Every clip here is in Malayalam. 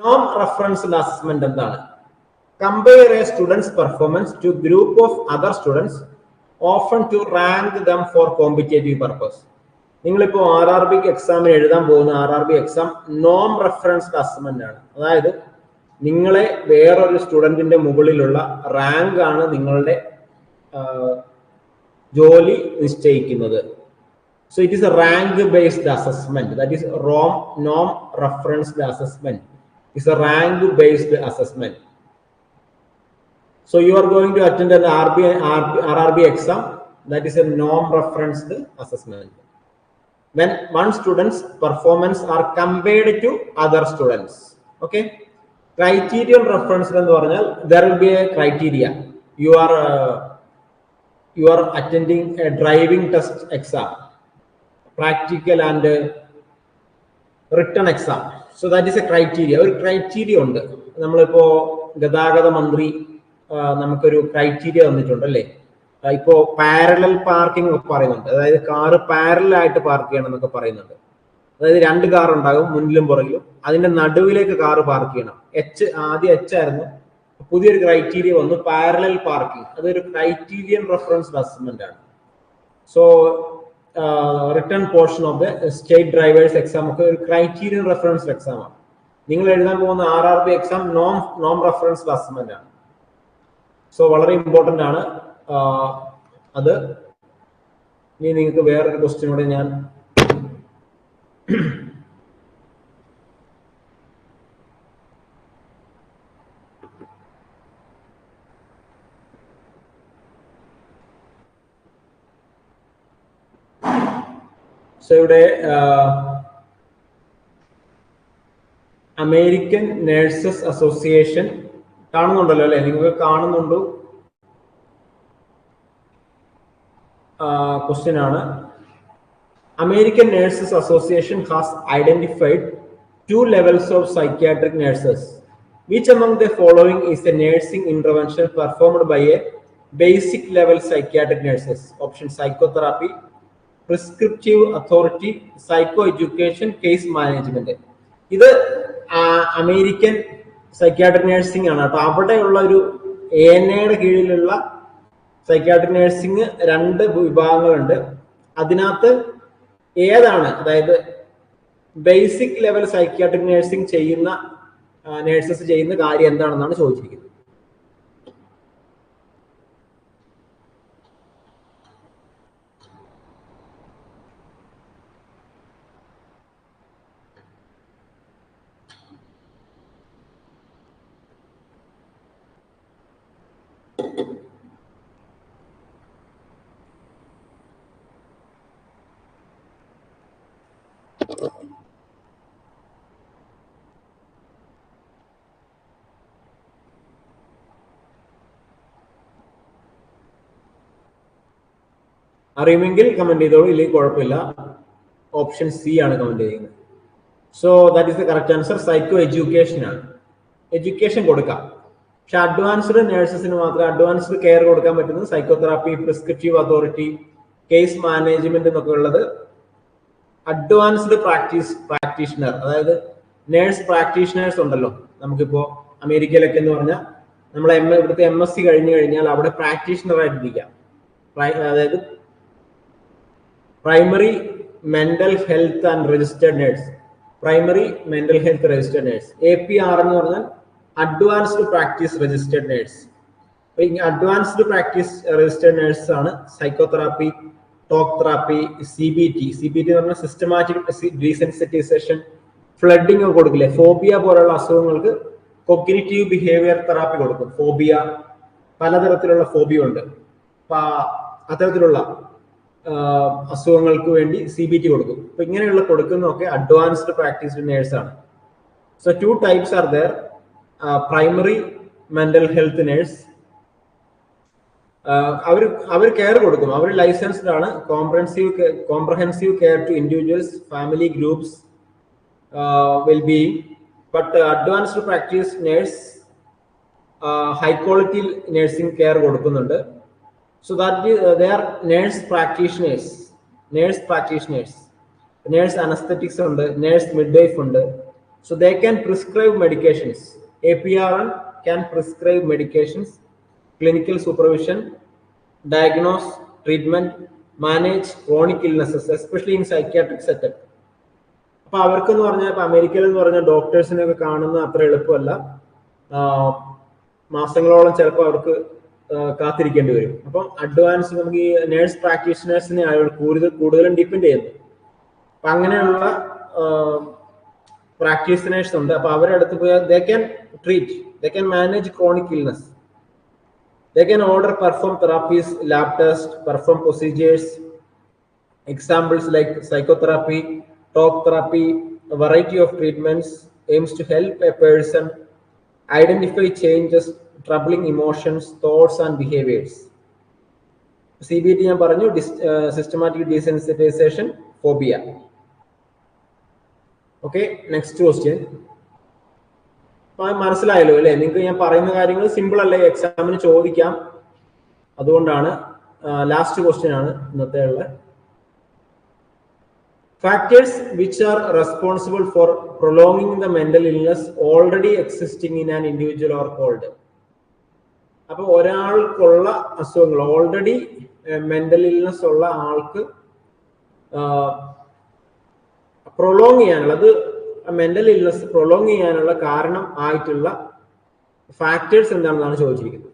നോം റെഫറൻസ്ഡ് അസസ്മെന്റ് എന്താണ്? Compare a students performance to group of other students often to rank them for competitive purpose നിങ്ങളിപ്പോൾ ആർ ആർ ബിക്ക് എക്സാമിന് എഴുതാൻ പോകുന്ന ആർ ആർ ബി എക്സാം നോം റെഫറൻസ്ഡ് അസസ്മെന്റ് ആണ്. അതായത് നിങ്ങളെ വേറൊരു സ്റ്റുഡന്റിന്റെ മുകളിലുള്ള റാങ്ക് ആണ് നിങ്ങളുടെ ജോലി നിശ്ചയിക്കുന്നത്. So it is a rank based assessment that is Rome Noam referenced assessment Is a rank based assessment So you are going to attend an RB, RRB exam that is a norm referenced assessment. When one student's performance are compared to other students. Okay. Criterion reference എന്ന് പറഞ്ഞാൽ there will be a criteria. You are uh, you are attending a driving test exam, practical and uh, written exam. So that is a criteria ഒരു ക്രൈറ്റീരിയ ഉണ്ട്. നമ്മളിപ്പോ ഗതാഗത മന്ത്രി നമുക്കൊരു ക്രൈറ്റീരിയ തന്നിട്ടുണ്ട് അല്ലേ ഇപ്പോ പാരലൽ പാർക്കിംഗ് ഒക്കെ പറയുന്നുണ്ട്. അതായത് കാറ് പാരലൽ ആയിട്ട് പാർക്ക് ചെയ്യണം എന്നൊക്കെ പറയുന്നുണ്ട്. അതായത് രണ്ട് കാർ ഉണ്ടാകും മുന്നിലും പുറകിലും. അതിന്റെ നടുവിലേക്ക് കാറ് പാർക്ക് ചെയ്യണം. എച്ച് ആദ്യം എച്ച് ആയിരുന്നു. പുതിയൊരു ക്രൈറ്റീരിയ വന്നു പാരലൽ പാർക്കിംഗ് അതൊരു ക്രൈറ്റീരിയൻ റെഫറൻസ് അസസ്മെന്റ് ആണ്. So written portion of the state drivers exam ഒക്കെ ഒരു ക്രൈറ്റീരിയൻ റെഫറൻസ് എക്സാം ആണ്. നിങ്ങൾ എഴുതാൻ പോകുന്ന R R B exam non non reference assessment ആണ്. സോ വളരെ ഇമ്പോർട്ടന്റ് ആണ്. അത് ഇനി നിങ്ങൾക്ക് വേറൊരു ക്വസ്റ്റ്യൻ കൂടെ ഞാൻ സോ ഇവിടെ അമേരിക്കൻ നേഴ്സസ് അസോസിയേഷൻ കാണുന്നുണ്ടല്ലോ അല്ലെ നിങ്ങൾക്ക് കാണുന്നുണ്ടോ ക്വസ്റ്റ്യൻ ആണ് American nurses association has identified two levels of psychiatric nurses which among the following is a nursing intervention performed by a basic level psychiatric nurses option psychotherapy prescriptive authority psycho education case management ഇത് അമേരിക്കൻ സൈക്യാട്രിക് നഴ്സിംഗ് ആണ്. അപ്പൊ അവിടെയുള്ള ഒരു എ എൻ എയുടെ കീഴിലുള്ള സൈക്യാട്രിക് നഴ്സിംഗ് രണ്ട് വിഭാഗങ്ങളുണ്ട്. അതിനകത്ത് ഏതാണ് അതായത് ബേസിക് ലെവൽ സൈക്യാട്രിക് നഴ്സിംഗ് ചെയ്യുന്ന നേഴ്സസ് ചെയ്യുന്ന കാര്യം എന്താണെന്നാണ് ചോദിച്ചിരിക്കുന്നത്. അറിയുമെങ്കിൽ കമന്റ് ചെയ്തോളൂ. ഇല്ലെങ്കിൽ കുഴപ്പമില്ല. ഓപ്ഷൻ സി ആണ് കമന്റ് ചെയ്യുന്നത്. So that is the correct answer psycho education ആണ്. എഡ്യൂക്കേഷൻ കൊടുക്കാം. പക്ഷെ അഡ്വാൻസ്ഡ് നേഴ്സസിന് മാത്രം അഡ്വാൻസ്ഡ് കെയർ കൊടുക്കാൻ പറ്റുന്നത് psychotherapy prescriptive authority case management എന്നൊക്കെ ഉള്ളത് അഡ്വാൻസ്ഡ് പ്രാക്ടീസ് പ്രാക്ടീഷണർ അതായത് നേഴ്സ് പ്രാക്ടീഷണേഴ്സ് ഉണ്ടല്ലോ. നമുക്കിപ്പോ അമേരിക്കയിലൊക്കെ എന്ന് പറഞ്ഞാൽ നമ്മൾ എം ഇവിടുത്തെ എം എസ് സി കഴിഞ്ഞു കഴിഞ്ഞാൽ അവിടെ പ്രാക്ടീഷണർ ആയിട്ടിരിക്കാം. അതായത് primary mental health and registered nurse primary mental health registered nurse A P R എന്ന് പറഞ്ഞാൽ advanced practice registered nurse advanced practice registered nurse ആണ് psychotherapy talk therapy C B T C B T എന്ന് പറഞ്ഞാൽ സിസ്റ്റമാറ്റിക് ഡീസെൻസിറ്റൈസേഷൻ ഫ്ലഡിങ് കൊടുക്കില്ലേ? ഫോബിയ പോലുള്ള അസുഖങ്ങൾക്ക് കൊഗ്നിറ്റീവ് ബിഹേവിയർ തെറാപ്പി കൊടുക്കും. ഫോബിയ പലതരത്തിലുള്ള ഫോബിയ ഉണ്ട്. അത്തരത്തിലുള്ള അസുഖങ്ങൾക്ക് വേണ്ടി സി ബി ടി കൊടുക്കും. അപ്പൊ ഇങ്ങനെയുള്ള കൊടുക്കുന്നതൊക്കെ അഡ്വാൻസ്ഡ് പ്രാക്ടീസ്ഡ് ആണ്. So two types are there primary mental health nurse അവർ അവർ കെയർ കൊടുക്കും. അവർ ലൈസൻസ്ഡ് ആണ്. Comprehensive comprehensive care to individuals family groups B but advanced practice nurse high quality nursing care കൊടുക്കുന്നുണ്ട്. So that the- uh, they are nurse practitioners nurse practitioners nurse anesthetics ഉണ്ട് nurse midwife ഉണ്ട് So they can prescribe medications. APRN can prescribe medications, clinical supervision, diagnose, treatment, manage chronic illnesses, especially in psychiatric setup. അപ്പൊ അവർക്ക് എന്ന് പറഞ്ഞാൽ ഇപ്പൊ അമേരിക്കയിൽ എന്ന് പറഞ്ഞാൽ ഡോക്ടേഴ്സിനെ ഒക്കെ കാണുന്ന അത്ര എളുപ്പമല്ല മാസങ്ങളോളം ചിലപ്പോൾ അവർക്ക് കാത്തിരിക്കേണ്ടി വരും. അപ്പം അഡ്വാൻസ് നമുക്ക് ഈ നേഴ്സ് പ്രാക്ടീഷണേഴ്സിനെ ആയിട്ട് കൂടുതൽ കൂടുതലും ഡിപ്പെൻഡ് ചെയ്യുന്നത് അപ്പൊ അങ്ങനെയുള്ള പ്രാക്ടീഷണേഴ്സ് ഉണ്ട്. അപ്പൊ അവരുടെ അടുത്ത് പോയാൽ they can treat they can manage chronic illness they can order perform therapies lab test perform procedures examples like psychotherapy talk therapy variety of treatments aims to help a person identify identify troubling emotions thoughts and behaviors C B T ഞാൻ പറഞ്ഞു systematic desensitization phobia okay next question മനസ്സിലായല്ലോ അല്ലെ നിങ്ങൾക്ക് ഞാൻ പറയുന്ന കാര്യങ്ങൾ സിമ്പിൾ അല്ലേ എക്സാമിന് ചോദിക്കാം അതുകൊണ്ടാണ് ലാസ്റ്റ് ക്വസ്റ്റ്യൻ ആണ് ഇന്നത്തെ ഉള്ള factors which are responsible for prolonging the mental illness already existing in an individual are called അപ്പൊ ഒരാൾക്കുള്ള അസുഖങ്ങൾ ഓൾറെഡി മെന്റൽ ഇൽനെസ് ഉള്ള ആൾക്ക് പ്രൊലോങ് ചെയ്യാനുള്ളത് മെന്റൽ ഇൽനെസ് പ്രൊലോങ് ചെയ്യാനുള്ള കാരണം ആയിട്ടുള്ള ഫാക്ടേഴ്സ് എന്താണെന്നാണ് ചോദിച്ചിരിക്കുന്നത്.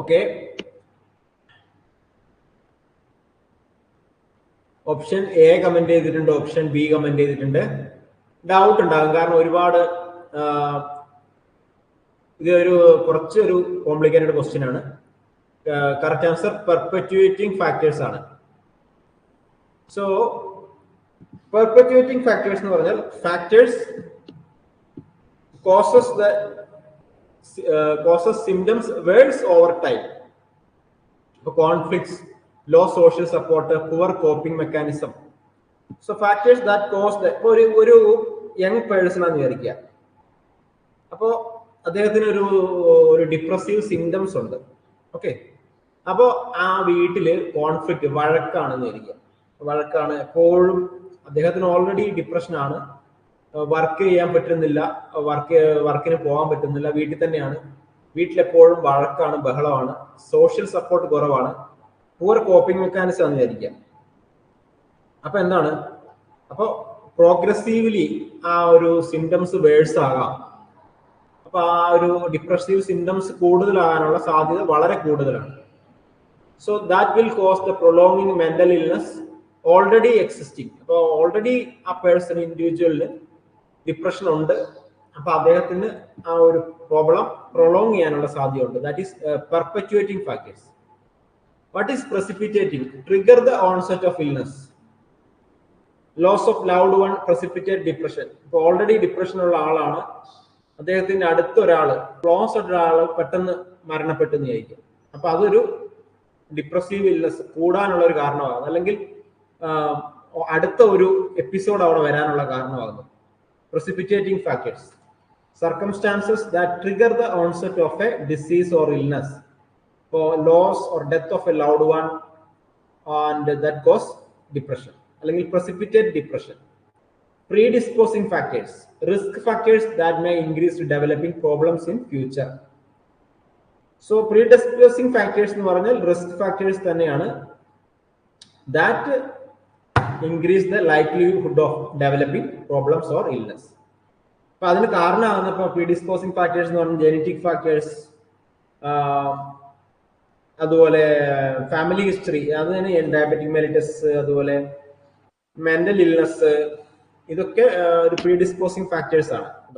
ഓക്കെ ഓപ്ഷൻ എ കമന്റ് ചെയ്തിട്ടുണ്ട് ഓപ്ഷൻ ബി കമന്റ് ചെയ്തിട്ടുണ്ട്. ഡൗട്ട് ഉണ്ടാകും കാരണം ഒരുപാട് ഇത് ഒരു കുറച്ച് കുറച്ചൊരു കോംപ്ലിക്കേറ്റഡ് ക്വസ്റ്റ്യൻ ആണ്. കറക്റ്റ് ആൻസർ പെർപ്പറ്റുവേറ്റിംഗ് ഫാക്ടേഴ്സ് ആണ്. സോ പെർപ്പറ്റുവേറ്റിംഗ് ഫാക്ടേഴ്സ് എന്ന് പറഞ്ഞാൽ factors causes the causes symptoms worse over time. ഇപ്പൊ conflicts low social support poor coping mechanism so factors that cause ഒരു ഒരു യങ് പേഴ്സൺ ആണെന്ന് വിചാരിക്കുക. അപ്പോൾ അദ്ദേഹത്തിന് ഒരു ഒരു ഡിപ്രസീവ് സിംറ്റംസ് ഉണ്ട്. ഓക്കെ അപ്പോൾ ആ വീട്ടിൽ കോൺഫ്ലിക്റ്റ് വഴക്കാണെന്ന് വിചാരിക്കുക. വഴക്കാണ് എപ്പോഴും അദ്ദേഹത്തിന് ഓൾറെഡി ഡിപ്രഷൻ ആണ്. വർക്ക് ചെയ്യാൻ പറ്റുന്നില്ല. വർക്ക് വർക്കിന് പോകാൻ പറ്റുന്നില്ല. വീട്ടിൽ തന്നെയാണ്. വീട്ടിലെപ്പോഴും വഴക്കാണ് ബഹളമാണ്. സോഷ്യൽ സപ്പോർട്ട് കുറവാണ്. പൂർ കോപ്പിംഗ് മെക്കാനിസം എന്ന് വിചാരിക്കാം അപ്പൊ എന്താണ്? അപ്പൊ പ്രോഗ്രസീവ്ലി ആ ഒരു സിംറ്റംസ് വേഴ്സ് ആകാം. അപ്പൊ ആ ഒരു ഡിപ്രസീവ് സിംറ്റംസ് കൂടുതലാകാനുള്ള സാധ്യത വളരെ കൂടുതലാണ്. So that will cause the prolonging mental illness already existing അപ്പോൾ ഓൾറെഡി ആ പേഴ്സൺ ഇൻഡിവിജ്വലിന് ഡിപ്രഷൻ ഉണ്ട് അപ്പൊ അദ്ദേഹത്തിന് ആ ഒരു പ്രോബ്ലം പ്രൊളോങ് ചെയ്യാനുള്ള സാധ്യതയുണ്ട്. That is perpetuating factors what is precipitating trigger the onset of illness loss of loved one precipitate depression ഇപ്പൊ ഓൾറെഡി ഡിപ്രഷൻ ഉള്ള ആളാണ്. അദ്ദേഹത്തിന്റെ അടുത്ത ഒരാൾ ക്ലോസ് ഒരാൾ പെട്ടെന്ന് മരണപ്പെട്ടു വിചാരിക്കും. അപ്പൊ അതൊരു ഡിപ്രസീവ് ഇൽനസ് കൂടാനുള്ള ഒരു കാരണമാകുന്നു അല്ലെങ്കിൽ അടുത്ത ഒരു എപ്പിസോഡ് അവിടെ വരാനുള്ള കാരണമാകുന്നു precipitating factors circumstances that trigger the onset of a disease or illness ഇപ്പോൾ loss or death of a loved one and that cause depression അല്ലെങ്കിൽ precipitate depression predisposing factors risk factors that may increase developing problems in future so predisposing factors എന്ന് പറഞ്ഞാൽ റിസ്ക് ഫാക്ടേഴ്സ് തന്നെയാണ് that increase the likelihood of developing problems or illness അപ്പൊ അതിന് കാരണമാകുന്ന ഇപ്പൊ പ്രീഡിസ്പോസിംഗ് ഫാക്ടേഴ്സ് എന്ന് പറഞ്ഞാൽ ജനറ്റിക് ഫാക്ടേഴ്സ് അതുപോലെ ഫാമിലി ഹിസ്റ്ററി അത് തന്നെ ഡയബറ്റിക് മെലിറ്റസ് അതുപോലെ മെന്റൽ ഇൽനെസ് ഇതൊക്കെ ഒരു പ്രീഡിസ്പോസിംഗ് ഫാക്ടേഴ്സ് ആണ്.